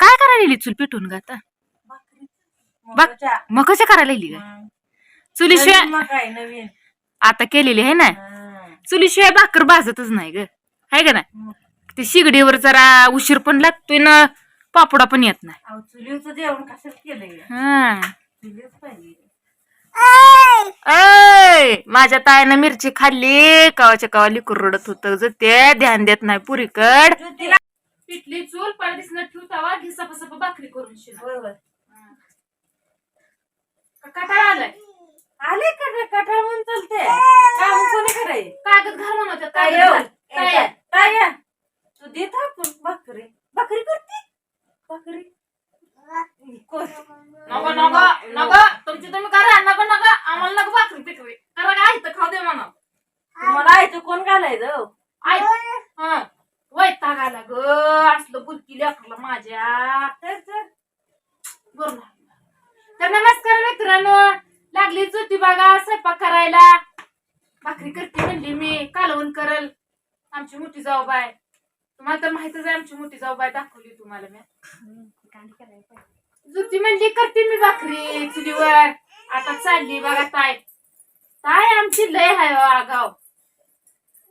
काय करायला लिहिली चूल पेटून ग आता? मग कशा करायला लिहिली ग? चुलीशिवाय मग काय नवीन. आता केलेली आहे ना? हा. चुलीशिवाय भाकर भाजतच नाही ग. आहे का मग. ते शिगडीवर जरा उशीर पण लागतोय ना पापडा पण येत नाही. अहो, चुलीवचं जेवण कशाला केलंय? हा. चुलीच पाहिजे. ऐ, माझ्या ताईनं मिरची खाल्ली कवाच्या कवा लिकूर रडत होत ते. ध्यान देत नाही पुरीकड. पिटली चूल पडलीस न ठेवतावा घिसा पसप भाकरी करून होय, होय. कटाळा आलाय? आले कटाळ कटाळ म्हणून चालते काम कोणी कराय कागद घाल म्हणत काय. काय? तू देत आपण भाकरी. भाकरी करते? भाकरी? नको नको नको. तुमची तुम्ही करा. नको नको. आम्हाला नको भाकरी पिकवी करा काय खाऊ दे म्हणा. तुम्हाला आहे कोण घालायचं? हा वैताग आला ग असलं बुलकी लेकरला माझ्या. तर तर तर नमस्कार मित्रांनो लागली होती बघा स्वयंपाक करायला. भाकरी करते म्हणली मी कालवण करल. आमची मोठी जाऊ बाय तुम्हाला तर माहितच आहे आमची मोठी जाऊ बाय दाखवली तुम्हाला मी. जुती म्हणली करते मी भाकरी चुलीवर. आता चालली बघा ताय ताय आमची लय हाय हो गाव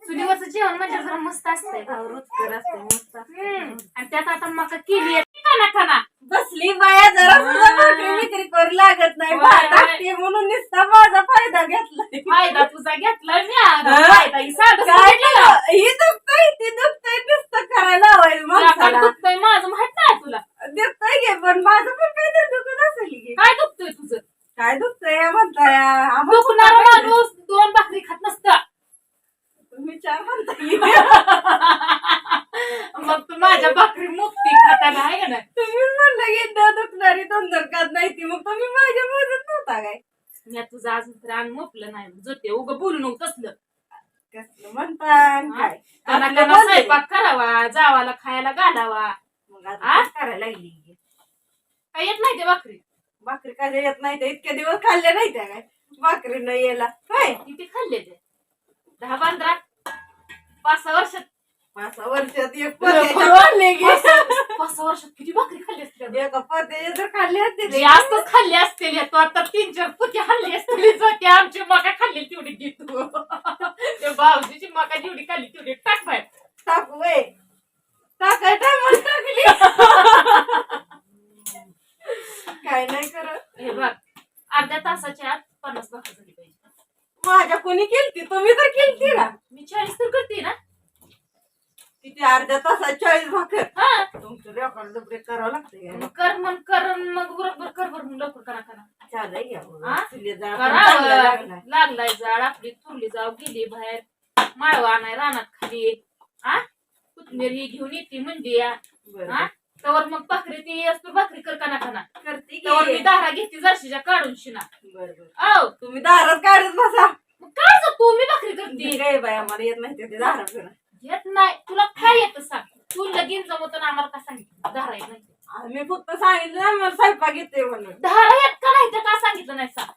चुलीवरचं जेवण म्हणजे जरा मस्त असतंय रुचकर मस्त. हम्म. आणि त्यात आता मका केली खाना खाना बसली बाया जरा सुद्धा विक्री करू लागत नाही भात. टाकते म्हणून नुसता माझा फायदा घेतलाय फायदा तुझा घेतला मी आज. हा? फायदा ही साधं काय सांगितलं ना. केलं? ही दुखतंय ती दुखतंय नुसतं करायला काय माणसाला दुखतंय माझं माहीत नाही तुला दुखतंय घे पण माझं पण काहीतरी दुखत असेल की काय दुखतंय तुझं काय दुखतंय म्हणताय आम्हाला दुखणार माणूस दोन भाकरी खात नसता तुम्ही चार म्हणताय मग तू माझ्या भाकरी मुक्ती खाताना आहे का नाही तुम्ही म्हणलं की न दुखणारी तंदर खात नाही ती. मग तुम्ही माझ्या मदत नव्हता काय? मी तुझं अजून तर अंग मोपलं नाही. जोते उग बोलू नको तसलं कसलं म्हणता आणि काय? आपलं बोलते. स्वयंपाक करावा जावाला खायला घालावा. मग आता आ? तेच करायला लागली? काय येत नाही ते भाकरी? भाकरी काय येत नाही तर इतके दिवस खाल्ले नाही त्या काय? भाकरी न यायला काय किती खाल्ले ते? दहा पंधरा पाच सहा वर्षात पाच सहा वर्षात एक पाच सहा वर्षात किती भाकरी खाल्ली असते एका तर खाल्ले असते ते. जास्तच खाल्ली असतील तो आता तीन चार पुती खाल्ली असतील. ते आमची मका खाल्ली तेवढी घेतो ते भाऊजीची मका जेवढी खाल्ली तेवढी टाक बाहेर. टाकू वय. टाकाय टायमाला टाकली. काय नाही करत. हे बघ अर्ध्या तासाच्या आत पन्नास भाकर झाली पाहिजे. माझ्या कोणी केलती? तुम्ही तर केलती ना. मी चाळीस तर करते ना. किती अर्ध्या तासात चाळीस भाकर. हा. तुमचं रेकॉर्ड डबरे करावं लागतं मग कर मग कर मग बरोबर कर बरं मग लवकर करा करा. चालय हा? करा लागलाय. जाळ आपली थुरली जाऊ गेली बाहेर. माळवा आणाय रानात खाली. हा? कोथमीर ही घेऊन येते म्हणजे हा? बरं. तवर मग भाकरी ती असतो भाकरी कर काना खाना करते की. तवर मी दारा घेते जर्शीच्या काढून शिना. बरं, बरं. औ. तुम्ही दारात काढत बसा. मग काय जा तू? मी भाकरी करते. काय बाय आम्हाला येत नाही ते दारात. येत नाही. तुला काय येत सांग? तू लगीन जमवत आम्हाला काय सांगितलं दारा येत नाही. आम्ही फक्त सांगितलं ना मला स्वयंपाक येते म्हणून. दारा येत का नाही? तर का सांगितलं नाही सांग?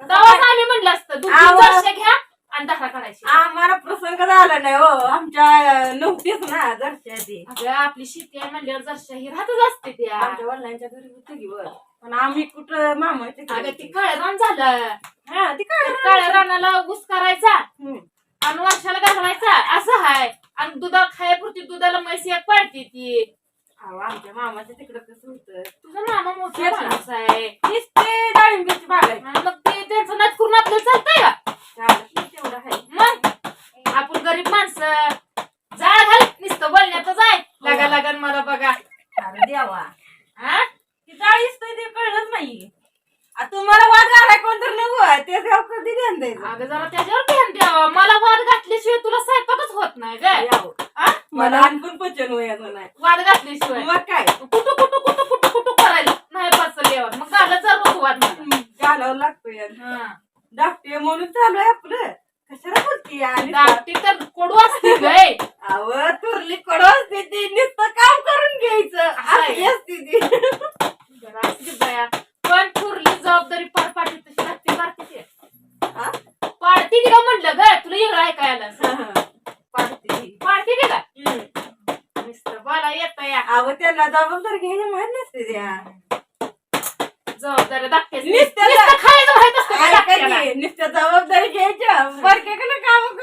दवाच आम्ही म्हणलं असतं घ्या आणि दारा काढायची. आम्हाला प्रसंग झाला नाही हो. आमच्या अं, नव्हतीच ना जरशी आधी. अगं आपली शेती आहे म्हणल्यावर जर्शा ही राहतच असते त्या. आमच्या वडिलांच्या घरी होती की वर पण आम्ही कुठं मामाच्या अगं घरी? ती काळं रान झालं. हा ती काय काळ्या रानाला ऊस करायचा. हम्म. आणि वर्षाला घालवायचा. असं हाय. आणि दुधा खायापुरती दुधाला म्हैस एक पाडते ती. अहो, आमच्या मामाच्या तिकडं कसं होतं. तुझा मामा मोठा. माणूस आहे. तीच ते डाळिंबीची बाग आहे. आणि मग ते त्यांचं नाच करून आपल्याला चालतंय का? चालत नाही तेवढं आहे. मग? आपण गरीब माणसं. जाळ घाल. नुसतं बोलण्यातच आहे. लगा लगन मला बघा. अरे देवा. हा ती तर ते कळलंच नाही. आ, तुम्हाला वाद घालाय कोणतर नको ते देव कधी ध्यान द्यायचं अगं जरा त्याच्यावर ध्यान द्यावं. मला वाद घातल्याशिवाय तुला स्वयंपाकच होत नाही यावं. हा? मला आणखून पचन व्हायचं नाही. वाद घातल्याशिवाय. मग काय? कुठं कुठं कुठं कुठं कुठं करायला? नाही पाचल्यावर मग घालत जा रोज वाद मला. घालावं लागतो यार हा. धाकटे म्हणून चालू आहे आपलं. कशाला बोलती आणि दाटी तर कोडू असते गय अव तुरली कडू असते ती. नुसतं काम करून घ्यायचं. आहे. अशी असते ती. जरा बया. पण थोरली जबाबदारी पार पाडली तशी लागते पाडते ते. हा? पाडते म्हणलं ग? तुला एवढं ऐकायला. पाडते. ती. पाडते हम्म. बोला येत या. अव त्याला जबाबदारी घ्यायची माहीत नसते त्या. जबाबदाऱ्या दाखवायचं नुसतं नुसतं खायचं माहीत असतं का ऐका? की, नुसत्या जबाबदारी घ्यायच्या. काम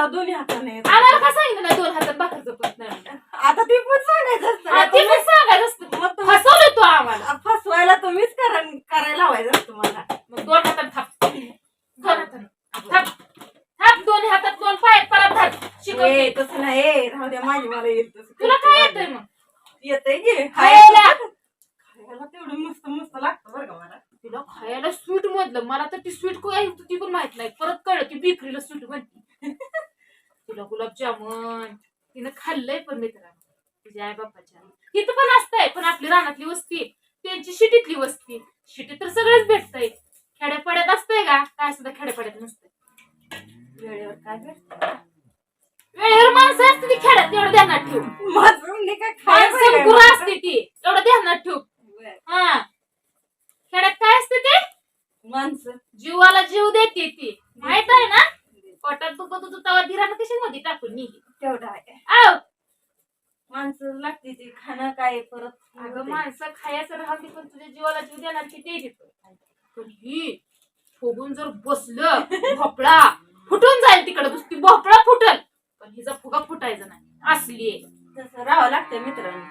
मला दोन्ही हाताने येतं. आम्हाला का सांगितलं नाही दोन हातात भाकरी जपत नाही आता ती पण सांगायचं असतं ना. ते पण सांगायचं असतं. मग तुम्ही- फसवलं तू आम्हाला. फसवायला तुम्हीच करा करायला लावायचं असतं मला मग दोन हातात थाप. दोन हातात थाप. थाप. दोन हातात दोन पाय परत धर शिकवते. ए, तसं नाही. ए, राहू द्या माझी मला येत. तुला काय येतंय मग? येतंय की खायला. खायला. तेवढं मस्त मस्त लागतं बरं का मला. तिला खायला स्वीट मधलं. मला तर ती स्वीट काय होती ती पण माहीत नाही. परत कळलं की बेकरीला स्वीट म्हणते. तिला गुलाबजामुन. तिनं खाल्लंय पण मित्रांनो तुझ्या आई बाप्पाच्या तिथं पण असतंय पण आपली रानातली वस्ती त्यांची शिटीतली वस्ती शिटीत तर सगळंच भेटतंय. खेड्यापाड्यात असतंय का? काय सुद्धा खेड्यापाड्यात नसतंय. वेळेवर काय भेटतं? वेळेवर माणसं असते ती खेड्यात एवढं ध्यानात ठेव. माझं काय माणसं गुरं? असते ती एवढं ध्यानात ठेव. हा. खेड्यात काय असते ते? माणसं. जीवाला जीव देते ती. माहीत आहे? होतं तेव्हा धीरानं कशी मध्ये टाकून निघी तेवढं आहे. आव! माणसं लागते ते खाणं काय परत? अगं माणसं खायचं राहते पण तुझ्या जीवाला जीव देणार की ते देतो. पण ही फुगून जर बसलं भोपळा फुटून जाईल तिकडे नुसती भोपळा फुटल. पण हिचा फुगा फुटायचा नाही. असली. तसं राहावं लागतं मित्रांनो.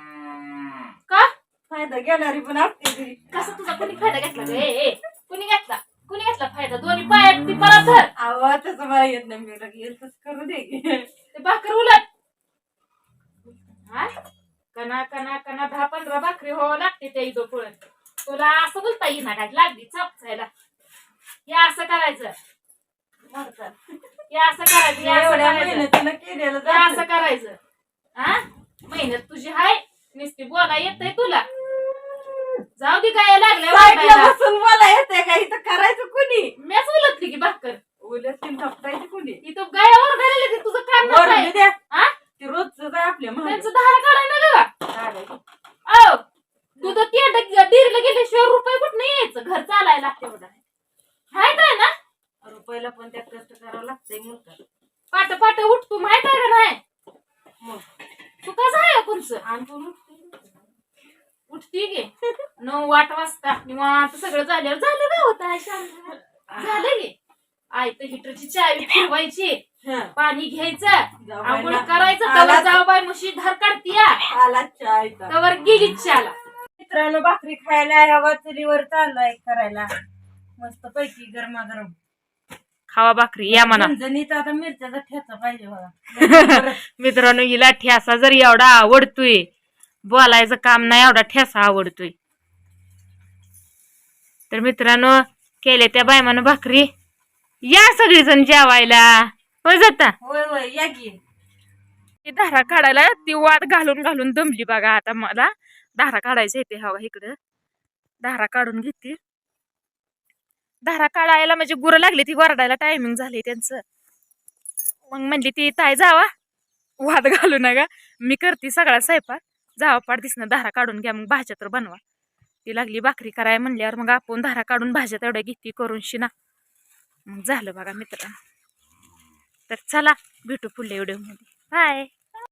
का? फायदा घेणारी पण असते ती. कसं तुझा कोणी फायदा घेतला ग? ए ए कोणी घेतला? कोणी घेतला फायदा? दोन्ही पायात ती परत धर. आवाज तसं मला येत नाही. मी तसं करू दे. की. ते भाकर उलट. हा? कना कना कना दहा पंधरा भाकरी हो लागते त्या इथं पुळत तुला असं बोलता येईना काय लागली चापसायला हे असं करायचं. हे असं करायचं हे असं एवढ्या करायचं. मेहनतीनं केलेलं हे असं जातं. करायचं. हा? मेहनत तुझी हाय. नुसती बोला येतय तुला. जाऊ दे काय साईडला वाटायला. बसून मला येते का? इथं करायचं कुणी? मीच उलटली की भाकर. उलट तीन थपटायची कुणी? इथं गायावर घालेली ती तुझं काम वरून नसाय. द्या. हा ते रोजच आहे आपल्या महाग. त्यांचं धार काढायला. अहो तू तर त्या डिरीला गेल्याशिवाय रुपये कुठं यायचं? घर चालायला लागते बघा. माहीत आहे ना? रुपयाला पण त्या कष्ट करावं लागतंय म्हणतात पाट पाट उठ तू माहीत आहे का नाही? मग? तू कसं आहे कोणचं? आणि तू उठते. गे नऊ आठ वाजता. निवांत सगळं झाल्यावर झालं का होतं झालं गे आई तर हिटरची चावी फिरवायची हं. पाणी घ्यायचं. आंघोळ करायचं. आला- तवर जाऊ बाय म्हशी धार काढतीया. आला चहा इथं. तवर गेली चाला मित्रांनो भाकरी खायला हवा चुलीवर चाललाय करायला. मस्त पैकी गरमागरम. खावा भाकरी या म्हणा. झणझणीत आता मिरच्याचा ठेचा पाहिजे बघा. मित्रांनो हिला ठेसा जर एवढा आवडतोय बोलायचं काम नाही एवढा ठेसा आवडतोय. तर मित्रांनो केले त्या बायमानं भाकरी. या सगळीजण जेवायला. हो जाता? होय होय या की. ती धारा काढायला ती वाद घालून घालून दमली बघा आता मला. धारा काढायचं येते हवा इकडं. धारा काढून घेते. धारा काढायला म्हणजे गुरं लागली ती वरडायला टायमिंग झाले त्यांचं. मग म्हणली ती ताय जावा. वाद घालू नका. मी करते सगळा स्वयंपाक. जावा पाड दिसणं धारा काढून घ्या मग भाज्या तर बनवा. ती लागली भाकरी कराय म्हणल्यावर मग आपण धारा काढून भाज्या तेवढ्या घेते करून शिना. मग झालं बघा मित्रांनो. तर चला भेटू पुढल्या व्हिडिओमध्ये. बाय.